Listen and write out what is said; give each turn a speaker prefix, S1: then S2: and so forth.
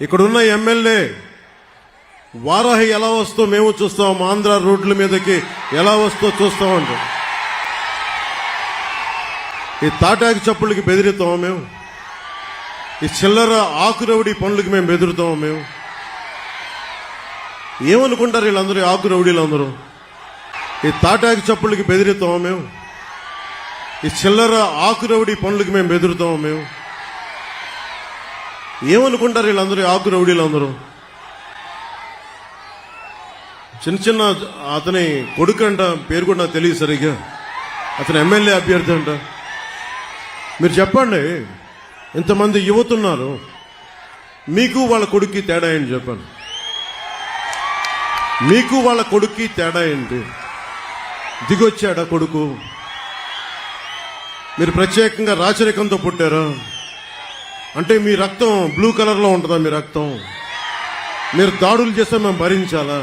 S1: ఇక్కడున్న ఎమ్మెల్యే వారాహి ఎలా వస్తో మేము చూస్తాం ఆంధ్ర రోడ్ల మీదకి ఎలా వస్తో చూస్తామంట ఈ తాటాకి చప్పుళ్ళకి బెదిరిస్తామా మేము. ఈ చిల్లర ఆకురవుడి పనులకి మేము బెదురుతాము మేము. ఏమనుకుంటారు వీళ్ళందరూ ఈ ఆకు రౌడీలు అందరూ ఈ తాటాకి చప్పుళ్ళకి బెదిరిస్తామా మేము. ఈ చిల్లర ఆకు రౌడీ పనులకి మేము బెదురుతాము మేము. ఏమనుకుంటారు వీళ్ళందరూ? ఆకు రౌడీలు అందరూ చిన్న చిన్న అతని కొడుకు అంట పేరు కూడా నాకు తెలియదు సరిగ్గా. అతను ఎమ్మెల్యే అభ్యర్థి అంట. మీరు చెప్పండి ఇంతమంది యువతున్నారు మీకు వాళ్ళ కొడుక్కి తేడా ఏంటి చెప్పండి. మీకు వాళ్ళ కొడుక్కి తేడా ఏంటి? దిగొచ్చాడా కొడుకు? మీరు ప్రత్యేకంగా రాచరికంతో పుట్టారా? అంటే మీ రక్తం బ్లూ కలర్లో ఉంటుందా మీ రక్తం? మీరు దాడులు చేస్తే మేము భరించాలా?